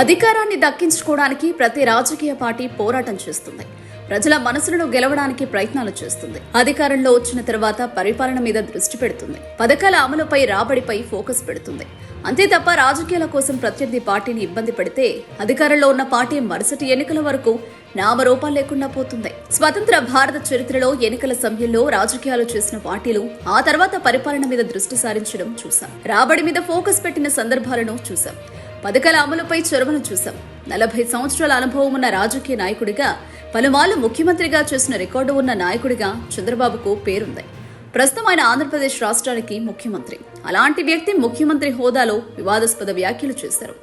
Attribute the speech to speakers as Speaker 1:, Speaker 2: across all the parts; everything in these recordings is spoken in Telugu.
Speaker 1: అధికారాన్ని దక్కించుకోవడానికి ప్రతి రాజకీయ పార్టీ పోరాటం చేస్తుంది. ప్రజల మనసులను గెలవడానికి ప్రయత్నాలు చేస్తుంది. అధికారంలో వచ్చిన తర్వాత పరిపాలన మీద దృష్టి పెడుతుంది. పథకాల అమలుపై రాబడిపై ఫోకస్ పెడుతుంది. అంతే తప్ప రాజకీయాల కోసం ప్రత్యర్థి పార్టీని ఇబ్బంది పెడితే అధికారంలో ఉన్న పార్టీ మరుసటి ఎన్నికల వరకు నామరూపాలు లేకుండా పోతుంది. స్వతంత్ర భారత చరిత్రలో ఎన్నికల సమయంలో రాజకీయాలు చేసిన పార్టీలు ఆ తర్వాత పరిపాలన మీద దృష్టి సారించడం చూసాం రాబడి మీద ఫోకస్ పెట్టిన సందర్భాలను చూశాం. పథకాల అమలుపై చొరవను చూశాం. నలభై సంవత్సరాల అనుభవం ఉన్న రాజకీయ నాయకుడిగా పలుమార్లు ముఖ్యమంత్రిగా చేసిన రికార్డు ఉన్న నాయకుడిగా చంద్రబాబుకు పేరుంది. ప్రస్తుతం ఆయన ఆంధ్రప్రదేశ్ రాష్ట్రానికి ముఖ్యమంత్రి. అలాంటి వ్యక్తి ముఖ్యమంత్రి హోదాలో వివాదాస్పద వ్యాఖ్యలు చేశారు.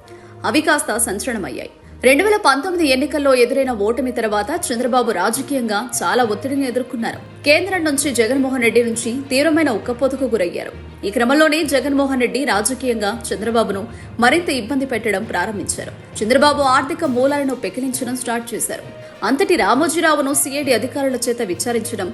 Speaker 1: అవి కాస్త సంచలనమయ్యాయి. రెండు వేల పంతొమ్మిది ఎన్నికల్లో ఎదురైన ఓటమి తర్వాత చంద్రబాబు రాజకీయంగా చాలా ఒత్తిడిని ఎదుర్కొన్నారు. కేంద్రం నుంచి జగన్మోహన్ రెడ్డి నుంచి తీవ్రమైన ఉక్కపోతకు గురయ్యారు. ఈ క్రమంలోనే జగన్మోహన్ రెడ్డి రాజకీయంగా చంద్రబాబును మరింత ఇబ్బంది పెట్టడం ప్రారంభించారు. చంద్రబాబు ఆర్థిక మూలాలను పెకిలించడం స్టార్ట్ చేశారు. అంతటి రామోజీరావును సిఐడి అధికారుల చేత విచారించడం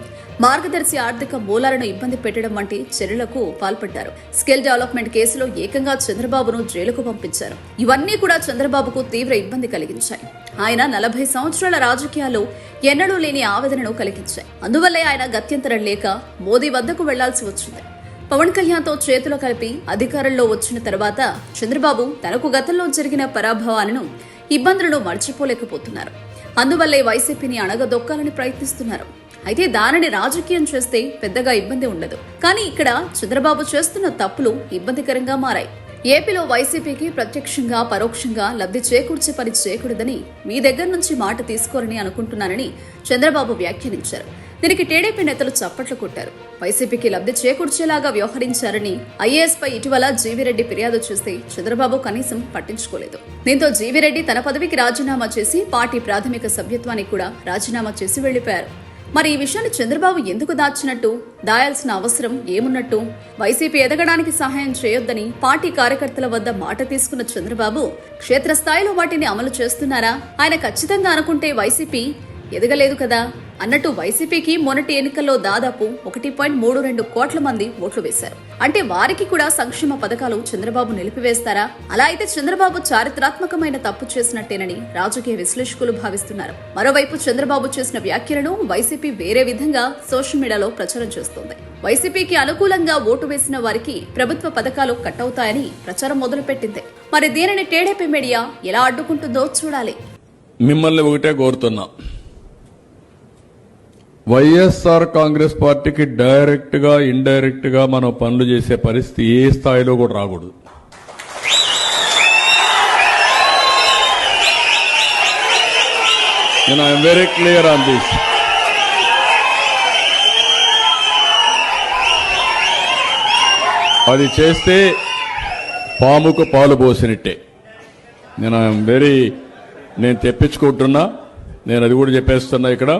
Speaker 1: మార్గదర్శి ఆర్థిక మూలాలను ఇబ్బంది పెట్టడం వంటి చర్యలకు పాల్పడ్డారు. స్కిల్ డెవలప్మెంట్ కేసులో ఏకంగా చంద్రబాబును జైలుకు పంపించారు. ఇవన్నీ కూడా చంద్రబాబుకు తీవ్ర ఇబ్బంది కలిగించాయి. ఆయన నలభై సంవత్సరాల రాజకీయాల్లో ఎన్నడూ లేని ఆవేదనను కలిగించాయి. అందువల్లే ఆయన గత్యంతరం లేక మోదీ వద్దకు వెళ్ళాల్సి వచ్చింది. పవన్ కళ్యాణ్తో చేతులు కలిపి అధికారంలో వచ్చిన తర్వాత చంద్రబాబు తనకు గతంలో జరిగిన పరాభవాలను ఇబ్బందులను మర్చిపోలేకపోతున్నారు. అందువల్లే వైసీపీని అణగదొక్కాలని ప్రయత్నిస్తున్నారు. అయితే దానిని రాజకీయం చేస్తే పెద్దగా ఇబ్బంది ఉండదు. కానీ ఇక్కడ చంద్రబాబు చేస్తున్న తప్పులు ఇబ్బందికరంగా మారాయి. ఏపీలో వైసీపీకి ప్రత్యక్షంగా పరోక్షంగా లబ్ధి చేకూర్చే పని చేయకూడదని మీ దగ్గర నుంచి మాట తీసుకోరని అనుకుంటున్నానని చంద్రబాబు వ్యాఖ్యానించారు. దీనికి టీడీపీ నేతలు చప్పట్లు కొట్టారు. వైసీపీకి లబ్ధి చేకూర్చేలాగా వ్యవహరించారని ఐఏఎస్ పై ఇటీవల జీవిరెడ్డి ఫిర్యాదు చేస్తే చంద్రబాబు కనీసం పట్టించుకోలేదు. దీంతో జీవిరెడ్డి తన పదవికి రాజీనామా చేసి పార్టీ ప్రాథమిక సభ్యత్వానికి కూడా రాజీనామా చేసి వెళ్ళిపోయారు మరి ఈ విషయాన్ని చంద్రబాబు ఎందుకు దాచినట్టు? దాయాల్సిన అవసరం ఏమున్నట్టు? వైసీపీ ఎదగడానికి సహాయం చేయొద్దని పార్టీ కార్యకర్తల వద్ద మాట తీసుకున్న చంద్రబాబు క్షేత్రస్థాయిలో వాటిని అమలు చేస్తున్నారా? ఆయన ఖచ్చితంగా అనుకుంటే వైసీపీ ఎదగలేదు కదా? అన్నట్టు వైసీపీకి మొన్నటి ఎన్నికల్లో దాదాపు ఒకటి పాయింట్ మూడు రెండు కోట్ల మంది ఓట్లు వేశారు. అంటే వారికి కూడా సంక్షేమ పథకాలు చంద్రబాబు నిలిపివేస్తారా? అలా అయితే చంద్రబాబు చారిత్రాత్మకమైన తప్పు చేసినట్టేనని రాజకీయ విశ్లేషకులు భావిస్తున్నారు. మరోవైపు చంద్రబాబు చేసిన వ్యాఖ్యలను వైసీపీ వేరే విధంగా సోషల్ మీడియాలో ప్రచారం చేస్తోంది. వైసీపీకి అనుకూలంగా ఓటు వేసిన వారికి ప్రభుత్వ పథకాలు కట్ అవుతాయని ప్రచారం మొదలుపెట్టింది. మరి దీనిని టీడీపీ మీడియా ఎలా అడ్డుకుంటుందో చూడాలి.
Speaker 2: మిమ్మల్ని ఒకటే కోరుతున్నా. వైఎస్ఆర్ కాంగ్రెస్ పార్టీకి డైరెక్ట్గా ఇండైరెక్ట్గా మనం పనులు చేసే పరిస్థితి ఏ స్థాయిలో కూడా రాకూడదు. నేను I'm very clear on this అది చేస్తే పాముకు పాలు పోసినట్టే. నేను ఐఎమ్ వెరీ నేను తెప్పించుకుంటున్నా. నేను అది కూడా చెప్పేస్తున్నా ఇక్కడ.